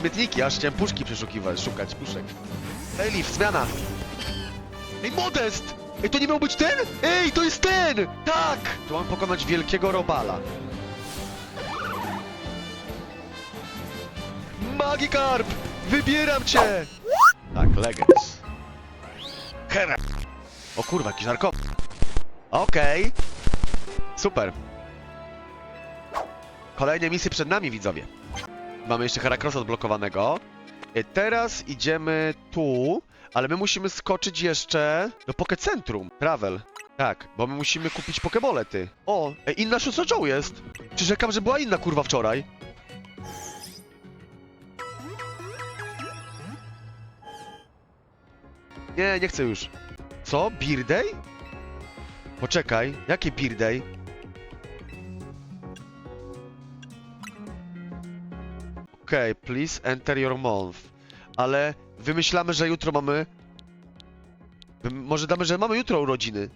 Śmietniki, aż chciałem puszki przeszukiwać, szukać puszek. Ej, Liv, zmiana! Ej, Modest! Ej, to nie miał być ten? Ej, to jest ten! Tak! Tu mam pokonać wielkiego robala. Magikarp! Wybieram cię! Tak, Legends. Hera! O kurwa, jakiś. Okej. Super. Kolejne misje przed nami, widzowie. Mamy jeszcze Heracross odblokowanego. E, Teraz idziemy tu, ale my musimy skoczyć jeszcze do Pokecentrum. Travel. Tak, bo my musimy kupić Pokebole, ty. O, e, inna Shuso Joe jest. Przyrzekam, że była inna kurwa wczoraj. Nie, nie chcę już. Co? Beer? Poczekaj, jakie Beer? Okej, please enter your month. Ale wymyślamy, że jutro mamy... Może damy, że mamy jutro urodziny.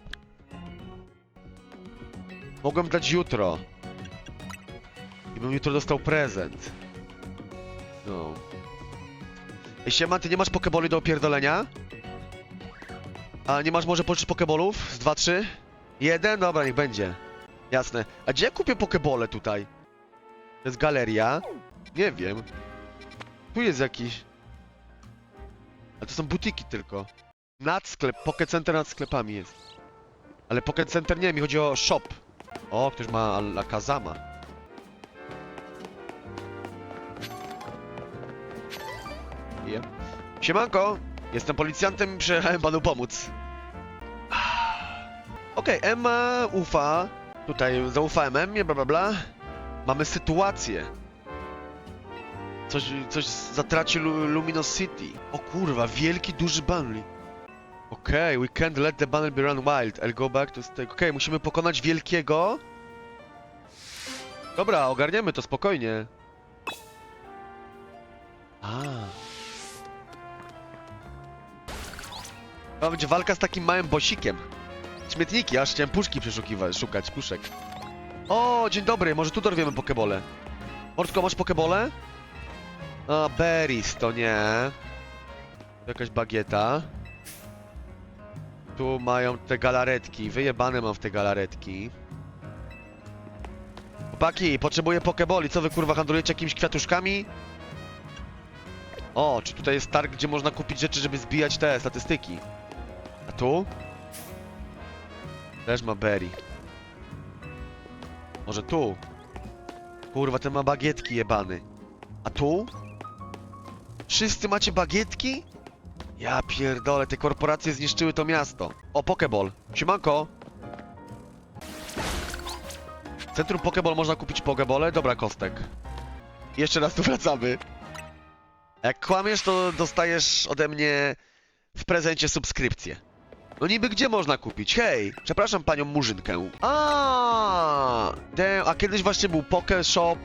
Mogłem dać jutro. I bym jutro dostał prezent. No. Ej, Siema, ty nie masz pokeboli do opierdolenia? A nie masz może pożyczyć pokebolów? Z 2, 3? Jeden? Dobra, niech będzie. Jasne. A gdzie ja kupię pokebole tutaj? To jest galeria? Nie wiem. Tu jest jakiś... A to są butiki tylko. Nad sklep, Pocket Center nad sklepami jest. Ale Pocket Center nie, mi chodzi o shop. O, ktoś ma la Kazama. Je. Siemanko! Jestem policjantem i przyjechałem panu pomóc. Okej, Emma ufa. Tutaj zaufałem Emmie, bla bla bla. Mamy sytuację. Coś, coś zatraci Lu Luminous City. O kurwa, wielki, duży Bunny. Okej, we can't let the Bunny be run wild. I'll go back to stake. Okej, musimy pokonać wielkiego. Dobra, ogarniemy to spokojnie. A. To będzie walka z takim małym bosikiem. Śmietniki, aż chciałem puszki przeszukiwać, szukać puszek. O, dzień dobry, może tu dorwiemy pokebole. Mordko, masz pokebole? A, berries, to nie. Jakaś bagieta. Tu mają te galaretki. Wyjebane mam w te galaretki. Chłopaki, potrzebuję pokeboli. Co wy kurwa handlujecie jakimiś kwiatuszkami? O, czy tutaj jest targ, gdzie można kupić rzeczy, żeby zbijać te statystyki? A tu? Też ma berry. Może tu? Kurwa, ten ma bagietki jebany. A tu? Wszyscy macie bagietki? Ja pierdolę, te korporacje zniszczyły to miasto. O, Pokeball. Siemanko. W centrum Pokeball można kupić Pokebole? Dobra, Kostek. Jeszcze raz tu wracamy. Jak kłamiesz, to dostajesz ode mnie w prezencie subskrypcję. No niby gdzie można kupić? Hej, przepraszam panią Murzynkę. A, a kiedyś właśnie był Poke Shop,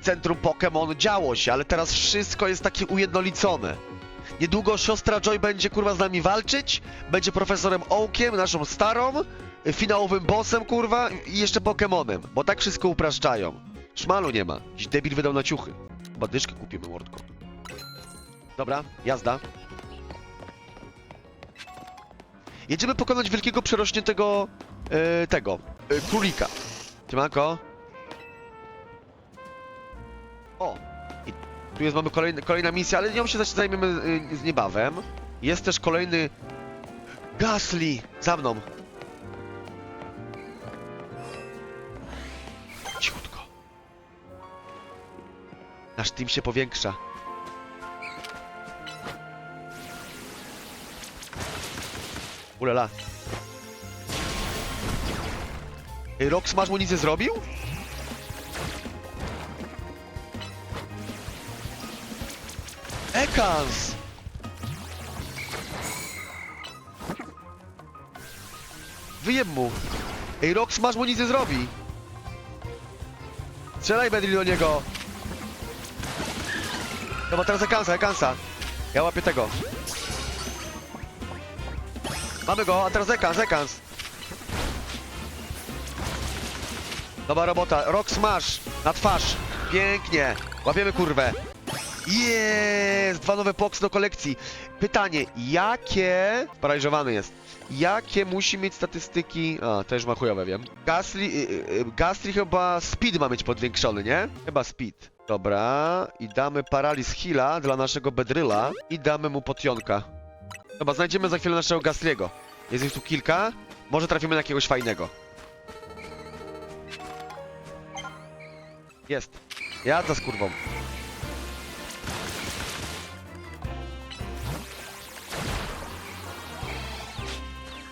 centrum Pokémon, działo się, ale teraz wszystko jest takie ujednolicone. Niedługo siostra Joy będzie kurwa z nami walczyć, będzie profesorem Oakiem, naszą starą, y, finałowym bossem kurwa i jeszcze Pokémonem, bo tak wszystko upraszczają. Szmalu nie ma, dziś debil wydał na ciuchy. Chyba kupimy, mordko. Dobra, jazda. Jedziemy pokonać wielkiego przerośniętego e, tego, e, królika. Siemanko. O, i tu jest, mamy kolejna misja, ale nią się zajmiemy e, z niebawem. Jest też kolejny Gasly za mną. Cichutko. Nasz team się powiększa. Ulala. Ej, Rox, masz mu nic zrobił? Ekans! Wyjem mu. Ej, Rox, masz mu nic nie zrobi. Strzelaj, Bedri, do niego. Dobra, teraz Ekansa, Ekansa. Ja łapię tego. Mamy go, a teraz Ekans, Ekans. Dobra robota. Rock smash na twarz. Pięknie. Łapiemy kurwę. Jest! Dwa nowe poksy do kolekcji. Pytanie, jakie... Paraliżowany jest. Jakie musi mieć statystyki... A, też ma chujowe, wiem. Gasly, y, y, Gastry chyba speed ma mieć podwiększony, nie? Chyba speed. Dobra, i damy paraliz heala dla naszego Bedryla i damy mu potionka. Chyba znajdziemy za chwilę naszego Gastry'ego. Jest ich tu kilka. Może trafimy na jakiegoś fajnego. Jest. Jazda z kurwą.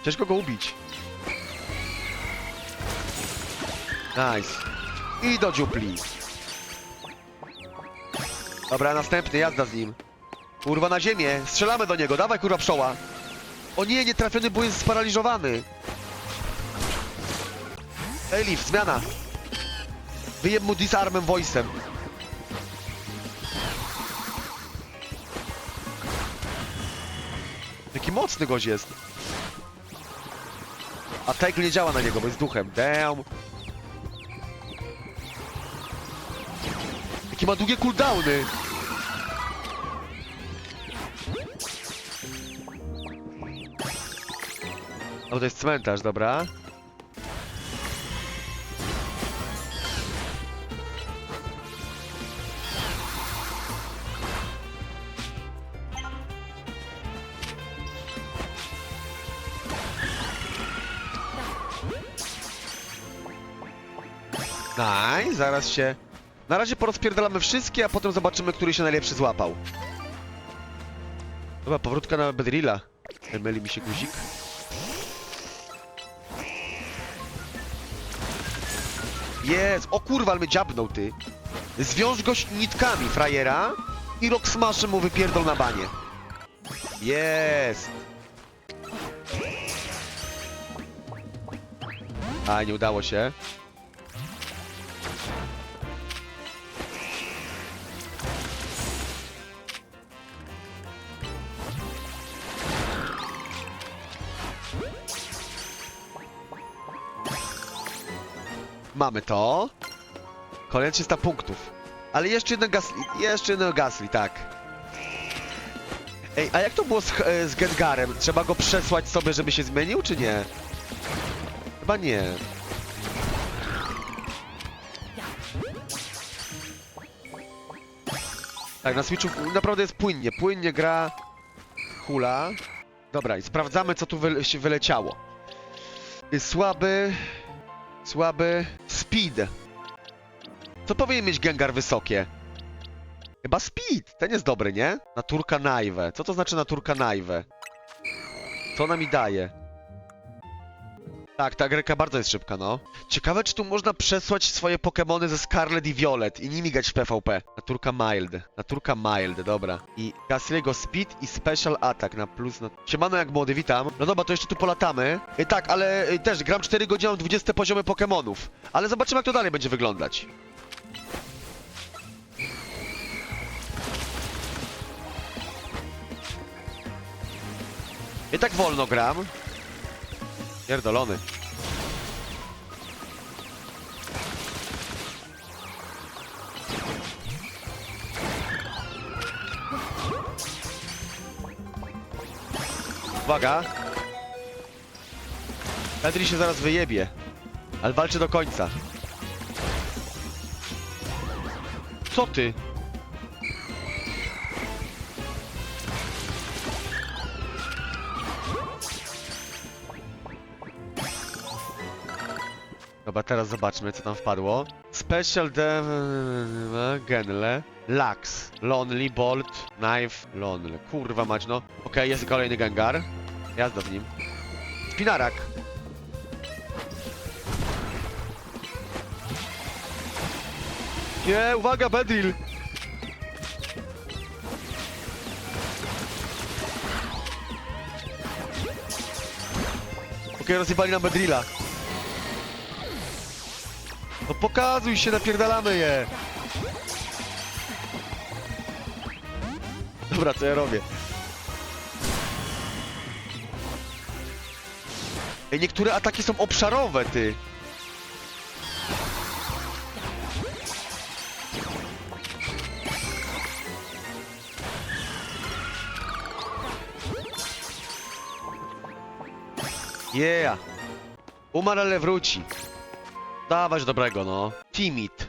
Ciężko go ubić. Nice. I do dziupli. Dobra, następny, jazda z nim. Kurwa na ziemię, strzelamy do niego, dawaj kurwa pszczoła. O nie, nie trafiony, bo jest sparaliżowany. Elif, zmiana. Wyjem mu disarmem voice'em. Jaki mocny gość jest. A Tackle nie działa na niego, bo jest duchem. Damn. Jakie ma długie cooldowny. O, to jest cmentarz, dobra. Zaraz się... Na razie porozpierdalamy wszystkie, a potem zobaczymy, który się najlepszy złapał. Dobra, powrótka na Bedrilla. Myli mi się guzik. Jest! O kurwa, ale mnie dziabnął, ty. Zwiąż go nitkami, frajera. I smashem mu wypierdol na banie. Jest! A, nie udało się. Mamy to. Kolejne 300 punktów. Ale jeszcze jeden Gasly, jeszcze jeden Gasly, tak. Ej, a jak to było z, e, z Gengarem? Trzeba go przesłać sobie, żeby się zmienił, czy nie? Chyba nie. Tak, na Switchu naprawdę jest płynnie. Płynnie gra hula. Dobra, i sprawdzamy, co tu się wyleciało. Słaby, Słaby. Speed. Co powinien mieć Gengar wysokie? Chyba speed. Ten jest dobry, nie? Naturka Naive. Co to znaczy naturka Naive? Co ona mi daje? Tak, ta greka bardzo jest szybka, no. Ciekawe, czy tu można przesłać swoje Pokémony ze Scarlet i Violet i nimi grać w PvP. Naturka Mild. Naturka Mild, dobra. I Gasly'ego Speed i Special Attack na plus na... Siemano jak młody, witam. No dobra, to jeszcze tu polatamy. I tak, ale y, też gram 4 godziny, mam 20 poziomy Pokémonów. Ale zobaczymy, jak to dalej będzie wyglądać. I tak wolno gram. Pierdolony. Uwaga. Pedri się zaraz wyjebie. Ale walczy do końca. Co ty? Dobra, teraz zobaczmy, co tam wpadło. Special de... Genle. Lux. Lonely, Bolt, Knife, Lonely. Kurwa mać, no. Okej, jest kolejny Gengar. Jazda z nim. Spinarak. Nie, uwaga, Bedrill! Okej, rozjebali nam Bedrilla. Pokazuj się, napierdalamy je! Dobra, co ja robię? Ej, niektóre ataki są obszarowe, ty! Yeah! Umarł, ale wróci. Dawać dobrego, no. Timid.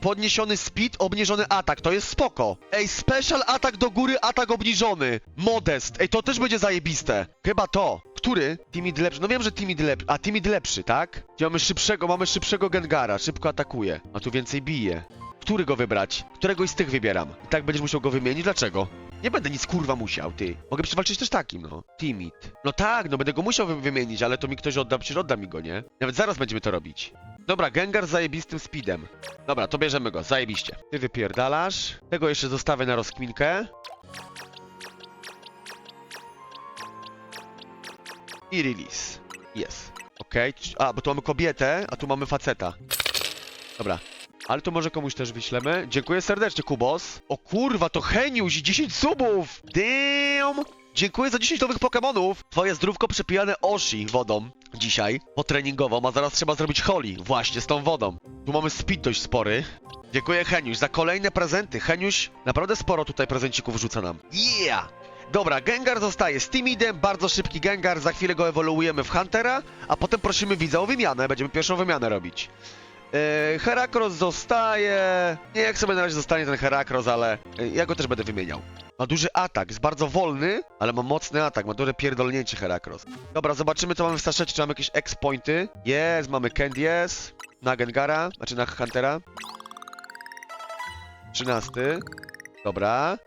Podniesiony speed, obniżony atak, to jest spoko. Ej, special atak do góry, atak obniżony. Modest. Ej, to też będzie zajebiste. Chyba to. Który? Timid lepszy. No wiem, że Timid lepszy. A Timid lepszy, tak? Mamy szybszego, mamy szybszego Gengara, szybko atakuje. A tu więcej bije. Który go wybrać? Któregoś z tych wybieram. I tak będziesz musiał go wymienić. Dlaczego? Nie będę nic kurwa musiał, ty. Mogę przewalczyć też takim, no. Timid. No tak, no będę go musiał wy wymienić, ale to mi ktoś odda, przecież odda mi go, nie? Nawet zaraz będziemy to robić. Dobra, Gengar z zajebistym speedem. Dobra, to bierzemy go, zajebiście. Ty wypierdalasz. Tego jeszcze zostawię na rozkminkę. I release. Jest. Okej. c- A, bo tu mamy kobietę, a tu mamy faceta. Dobra. Ale to może komuś też wyślemy. Dziękuję serdecznie, Kubos. O kurwa, to Heniuś, 10 subów! Damn! Dziękuję za 10 nowych Pokemonów! Twoje zdrówko przepijane Oshi wodą dzisiaj, potreningową, a zaraz trzeba zrobić Holi, właśnie z tą wodą. Tu mamy speed dość spory. Dziękuję Heniuś za kolejne prezenty. Heniuś naprawdę sporo tutaj prezencików rzuca nam. Yeah! Dobra, Gengar zostaje z Timidem, bardzo szybki Gengar, za chwilę go ewoluujemy w Huntera, a potem prosimy widza o wymianę, będziemy pierwszą wymianę robić. Yy, Herakros zostaje... Nie, jak sobie na razie zostanie ten Herakros, ale yy, ja go też będę wymieniał. Ma duży atak, jest bardzo wolny, ale ma mocny atak, ma duże pierdolnięcie Herakros. Dobra, zobaczymy co mamy w saszecie, czy mamy jakieś X-pointy. Jest, mamy Candies, na Gengara, znaczy na Huntera. 13. Dobra.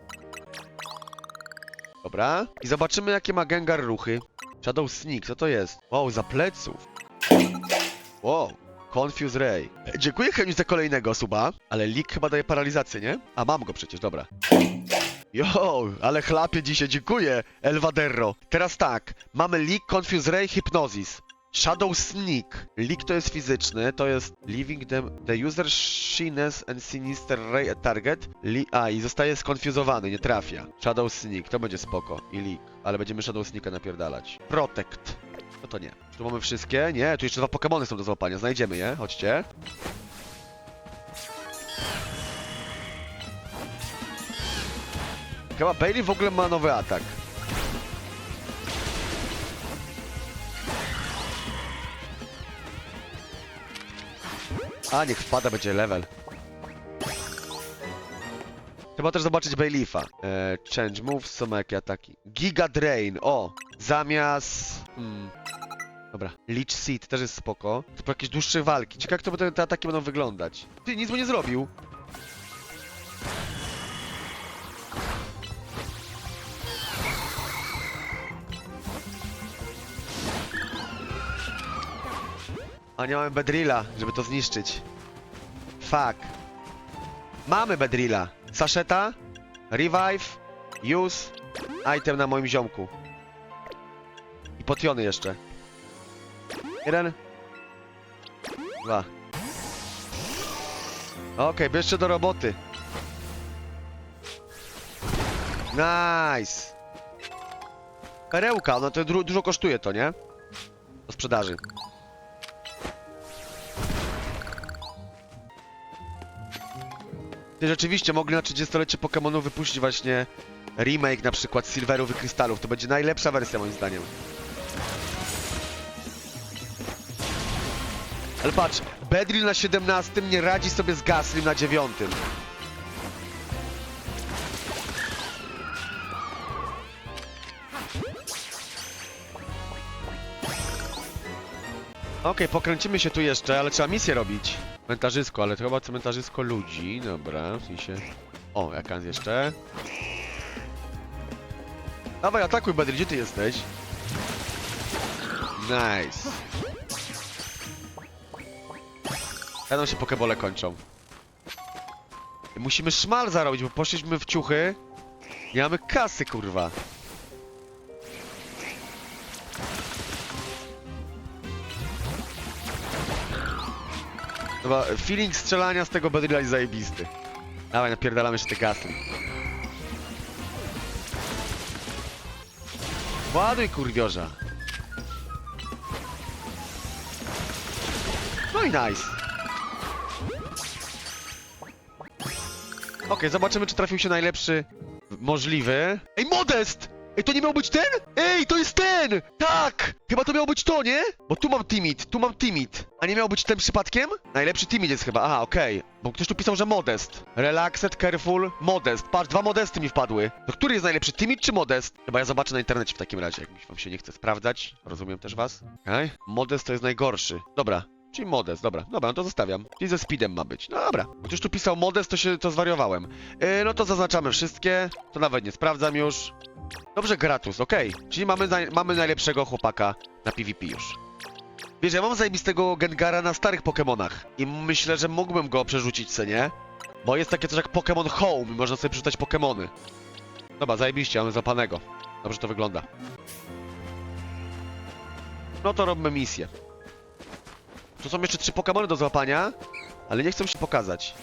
Dobra. I zobaczymy jakie ma Gengar ruchy. Shadow Sneak, co to jest? Wow, za pleców. Wow. Confuse Ray. Dziękuję Heniu za kolejnego suba, ale Leak chyba daje paralizację, nie? A mam go przecież, dobra. Jo, ale chlapie dzisiaj, dziękuję, Elvaderro. Teraz tak, mamy Leak, Confuse Ray, Hypnosis. Shadow Sneak. Leak to jest fizyczny, to jest Leaving them, the user shines and sinister ray at target. Li a, i zostaje skonfuzowany, nie trafia. Shadow Sneak, to będzie spoko. I Leak, ale będziemy Shadow Sneaka napierdalać. Protect. No to nie. Tu mamy wszystkie? Nie, tu jeszcze dwa Pokemony są do złapania, znajdziemy je, chodźcie. Chyba Bailey w ogóle ma nowy atak. A, niech wpada, będzie level. Trzeba też zobaczyć Bayleafa. E, change moves, są jakie ataki. Giga Drain, o! Zamiast... Hmm. Dobra, Leech Seed też jest spoko. To po jakieś dłuższe walki. Ciekawe jak to te, te ataki będą wyglądać. Ty, nic mu nie zrobił. A nie mamy Bedrilla, żeby to zniszczyć. Fuck. Mamy Bedrilla. Saszeta, Revive, Use, item na moim ziomku. I potiony jeszcze. Jeden. Dwa. Okej, bierzcie do roboty. Nice. Perełka, no to dużo kosztuje to, nie? Do sprzedaży. Ty rzeczywiście mogli na 30-lecie Pokémonów wypuścić właśnie remake na przykład Silverów i Krystalów. To będzie najlepsza wersja moim zdaniem. Ale patrz, Bedrill na 17 nie radzi sobie z Gaslim na 9. Okej, pokręcimy się tu jeszcze, ale trzeba misję robić. Cmentarzysko, ale to chyba cmentarzysko ludzi. Dobra, w sensie... O, Jakans jeszcze. Dawaj, atakuj, Bedrill, gdzie ty jesteś? Nice. Będą się pokebole kończą. Musimy szmal zarobić, bo poszliśmy w ciuchy. Nie mamy kasy, kurwa. Feeling strzelania z tego Bedrilla jest zajebisty. Dawaj, napierdalamy się te gasy. Ładuj, kurwiorza. No i nice. Okej, zobaczymy, czy trafił się najlepszy możliwy. Ej, Modest! Ej, to nie miał być ten? Ej, to jest ten! Tak! Chyba to miało być to, nie? Bo tu mam timid, tu mam timid. A nie miał być ten przypadkiem? Najlepszy timid jest chyba, aha, okej. Bo ktoś tu pisał, że modest. Relaxed, careful, modest. Patrz, dwa modesty mi wpadły. To który jest najlepszy, timid czy modest? Chyba ja zobaczę na internecie w takim razie, jak wam się nie chce sprawdzać. Rozumiem też was. Okej. Modest to jest najgorszy. Dobra. Czyli modest, dobra, dobra, no to zostawiam. Czyli ze speedem ma być. No dobra. Ktoś tu pisał modest, to się to zwariowałem. Yy, no to zaznaczamy wszystkie. To nawet nie sprawdzam już. Dobrze, gratus, okej. Czyli mamy, naj mamy najlepszego chłopaka na PvP już. Wiesz, ja mam zajebistego Gengara na starych Pokemonach i myślę, że mógłbym go przerzucić, co nie? Bo jest takie coś jak Pokémon Home i można sobie przerzucać Pokemony. Dobra, zajebiście, mamy zapanego. Dobrze to wygląda. No to robimy misję. Tu są jeszcze trzy Pokemony do złapania, ale nie chcę się pokazać.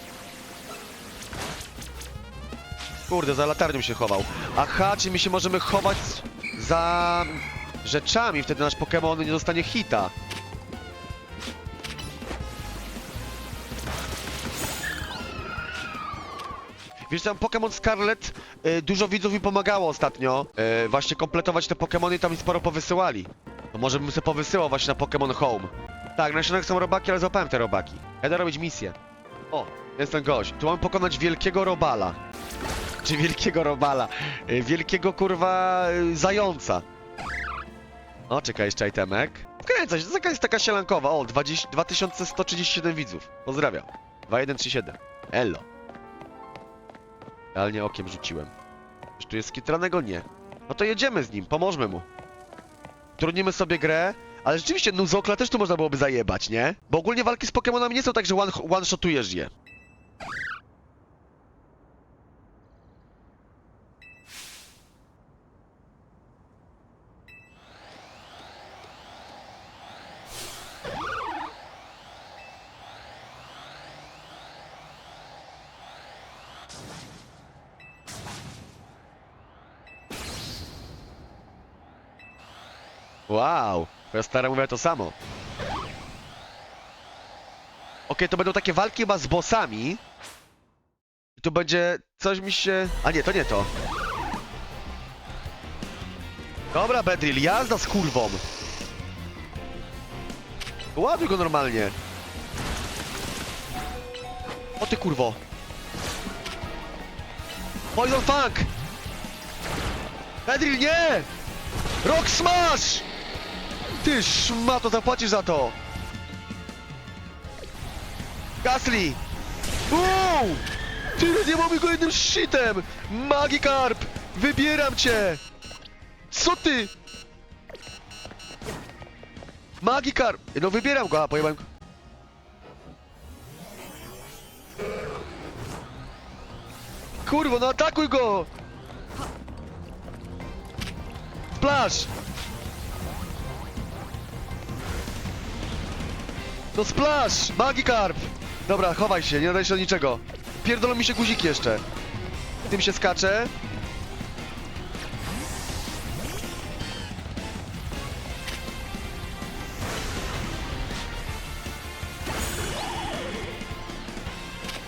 Kurde, za latarnią się chował. Aha, czyli my się możemy chować za rzeczami, wtedy nasz Pokémon nie dostanie hita. Wiesz, tam Pokémon Scarlet, y, dużo widzów mi pomagało ostatnio y, właśnie kompletować te Pokémony i tam mi sporo powysyłali. To może bym sobie powysyłał właśnie na Pokémon Home. Tak, na środek są robaki, ale złapałem te robaki. Jadę robić misję. O, jest ten gość. Tu mamy pokonać wielkiego robala. Czy wielkiego robala? Y, Wielkiego kurwa y, zająca. O, czekaj, jeszcze itemek. Wkręca się, to jest taka sielankowa. O, 20, 2137 widzów. Pozdrawiam. 2137. Elo. Realnie okiem rzuciłem. Czy tu jest skitranego? Nie. No to jedziemy z nim, pomożmy mu. Trudnimy sobie grę, ale rzeczywiście Nuzokla też tu można byłoby zajebać, nie? Bo ogólnie walki z Pokemonami nie są tak, że one- one-shotujesz je. Wow, twoja stara mówiła to samo. Okej, to będą takie walki chyba z bossami. I tu będzie coś mi się... A nie, to nie to. Dobra, Bedrill, jazda z kurwą. Ładuj go normalnie. O ty kurwo. Poison Funk! Bedrill, nie! Rock Smash! Ty szmato, zapłacisz za to! Gasly! Wow! Ty nie mamy go jednym shitem! Magikarp! Wybieram cię! Co ty? Magikarp! No wybieram go, a pojebałem go. Kurwo, no atakuj go! Splash! No splash! Magikarp! Dobra, chowaj się, nie nadaj się do niczego. Pierdolą mi się guziki jeszcze. Tym się skacze.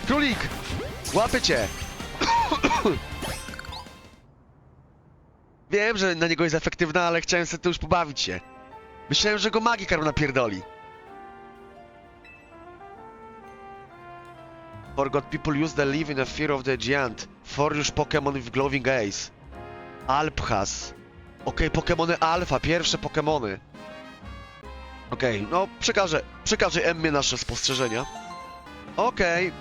Królik! Łapy cię! Wiem, że na niego jest efektywna, ale chciałem sobie tu już pobawić się. Myślałem, że go Magikarp napierdoli. Forgot people use the live in a fear of the giant. For już Pokémon with glowing eyes. Alphas. Okej, Pokémony Alpha, pierwsze Pokémony. Okej, no przekażę, przekażę Emmie nasze spostrzeżenia. Okej.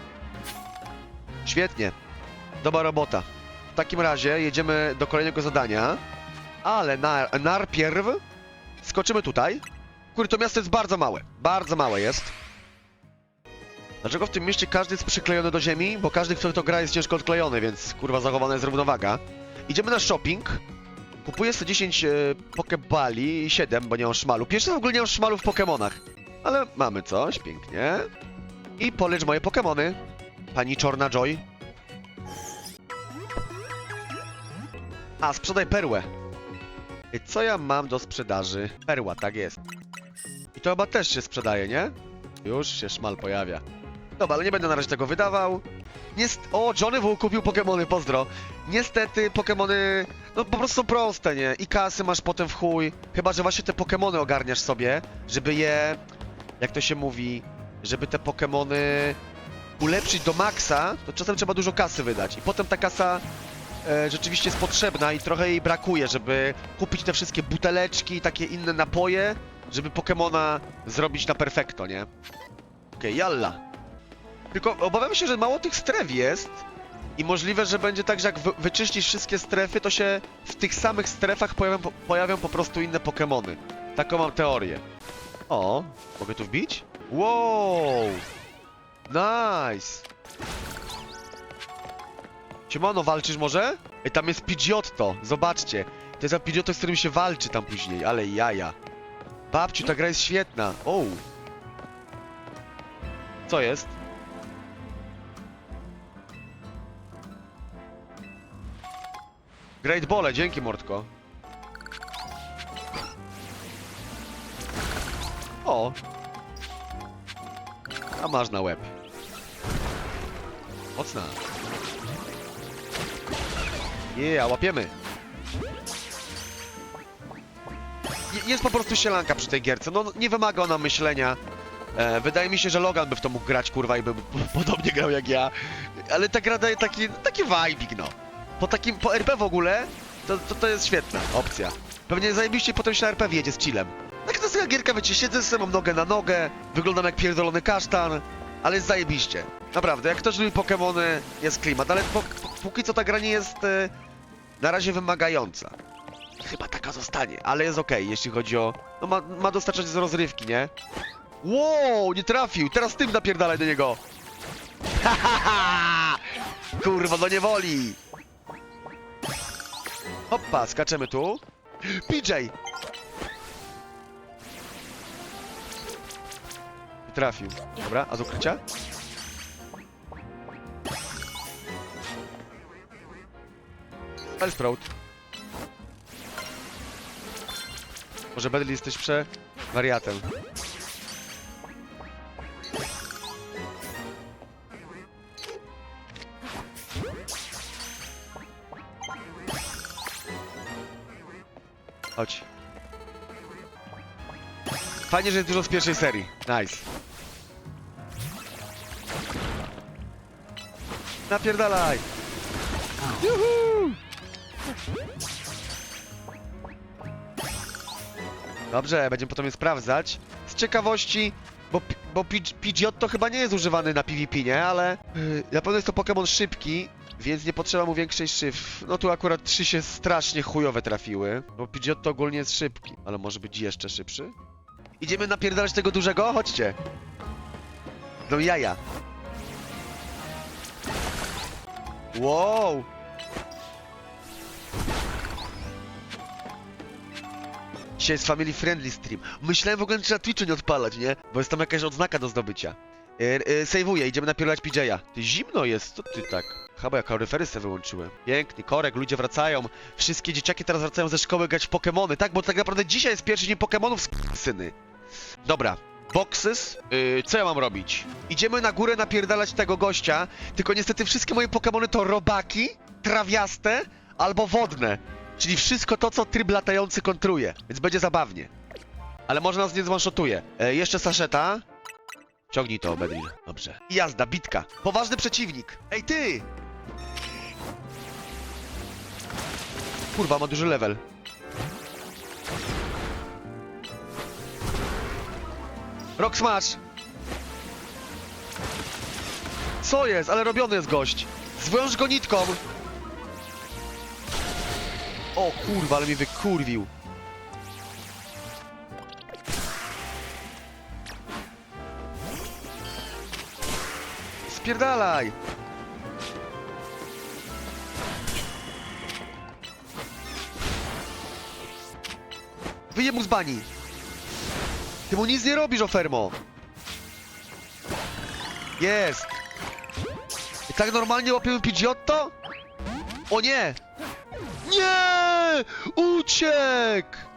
Świetnie. Dobra robota. W takim razie jedziemy do kolejnego zadania. Ale na, skoczymy tutaj. Kurde, to miasto jest bardzo małe. Bardzo małe jest. Dlaczego w tym mieście każdy jest przyklejony do ziemi? Bo każdy, kto to gra, jest ciężko odklejony, więc kurwa zachowana jest równowaga. Idziemy na shopping. Kupuję sobie 10 e, pokebali i 7, bo nie mam szmalu. Pierwszy w ogóle nie mam szmalu w Pokemonach. Ale mamy coś, pięknie. I polecz moje Pokemony. Pani Czorna Joy. A, sprzedaj perłę. Co ja mam do sprzedaży? Perła, tak jest. I to chyba też się sprzedaje, nie? Już się szmal pojawia. Dobra, ale nie będę na razie tego wydawał. Jest... O, Johnny W kupił Pokemony, pozdro. Niestety Pokemony, no po prostu są proste, nie? I kasy masz potem w chuj. Chyba, że właśnie te Pokemony ogarniasz sobie, żeby je, jak to się mówi, żeby te Pokemony ulepszyć do maksa, to czasem trzeba dużo kasy wydać. I potem ta kasa e, rzeczywiście jest potrzebna i trochę jej brakuje, żeby kupić te wszystkie buteleczki i takie inne napoje, żeby Pokemona zrobić na perfekto, nie? Okej, jalla. Tylko obawiam się, że mało tych stref jest i możliwe, że będzie tak, że jak wy wyczyścisz wszystkie strefy, to się w tych samych strefach pojawią, po- pojawią po prostu inne Pokemony. Taką mam teorię. O, mogę tu wbić? Wow! Nice! Siemano, walczysz może? Ej, tam jest Pidgeotto, zobaczcie. To jest Pidgeotto, z którym się walczy tam później, ale jaja. Babciu, ta gra jest świetna. O. Co jest? Great Bole, dzięki Mordko. O. A masz na łeb. Mocna. Yeah, łapiemy. Je- Jest po prostu sielanka przy tej gierce. No, nie wymaga ona myślenia. E, wydaje mi się, że Logan by w to mógł grać, kurwa, i by podobnie grał jak ja. Ale ta gra daje taki, taki vibing, no. Po takim, po RP w ogóle, to, to, to jest świetna opcja. Pewnie zajebiście potem się na RP wjedzie z chillem. Tak to jest taka gierka, wiecie, siedzę sobie, mam nogę na nogę, wyglądam jak pierdolony kasztan, ale jest zajebiście. Naprawdę, jak ktoś lubi Pokemony, jest klimat, ale po, po, póki co ta gra nie jest e, na razie wymagająca. Chyba taka zostanie, ale jest okej, jeśli chodzi o... No ma, ma dostarczać z rozrywki, nie? Wow, nie trafił, teraz tym napierdalaj do niego. Hahaha! Kurwa, do niewoli! Hoppa, skaczemy tu. PJ! Trafił. Dobra, a z ukrycia? Bellsprout. Może Bedli jesteś prze... wariatem. Chodź. Fajnie, że jest dużo z pierwszej serii. Nice. Napierdalaj! Juhu! Dobrze, będziemy potem je sprawdzać. Z ciekawości, bo, bo Pidge- Pidgeotto chyba nie jest używany na PvP, nie? Ale yy, na pewno jest to Pokémon szybki, więc nie potrzeba mu większej szyf. No tu akurat trzy się strasznie chujowe trafiły, bo Pidgeotto ogólnie jest szybki, ale może być jeszcze szybszy? Idziemy napierdalać tego dużego? Chodźcie. No jaja. Wow. Dzisiaj jest family friendly stream. Myślałem w ogóle, że trzeba Twitchu nie odpalać, nie? Bo jest tam jakaś odznaka do zdobycia. Yy, yy, sejwuję, idziemy napierdalać PJ'a. Zimno jest, co ty tak? Chyba ja kaloryfery sobie wyłączyłem. Piękny korek, ludzie wracają. Wszystkie dzieciaki teraz wracają ze szkoły grać w Pokemony, tak? Bo tak naprawdę dzisiaj jest pierwszy dzień Pokemonów, syny. Dobra, boxes. Yy, co ja mam robić? Idziemy na górę napierdalać tego gościa, tylko niestety wszystkie moje Pokemony to robaki, trawiaste albo wodne. Czyli wszystko to, co tryb latający kontruje, więc będzie zabawnie. Ale może nas nie zwanshotuje. E, jeszcze saszeta. Ciągnij to, Bedrin. Dobrze. Jazda, bitka. Poważny przeciwnik. Ej, ty! Kurwa, ma duży level. Rock Smash! Co jest? Ale robiony jest gość. Zwiąż go nitką. O kurwa, ale mnie wykurwił. Spierdalaj! Wyje mu z bani! Ty mu nic nie robisz, Ofermo! Jest! I tak normalnie łapiemy Pidgeotto? O nie! Nie! Uciekł!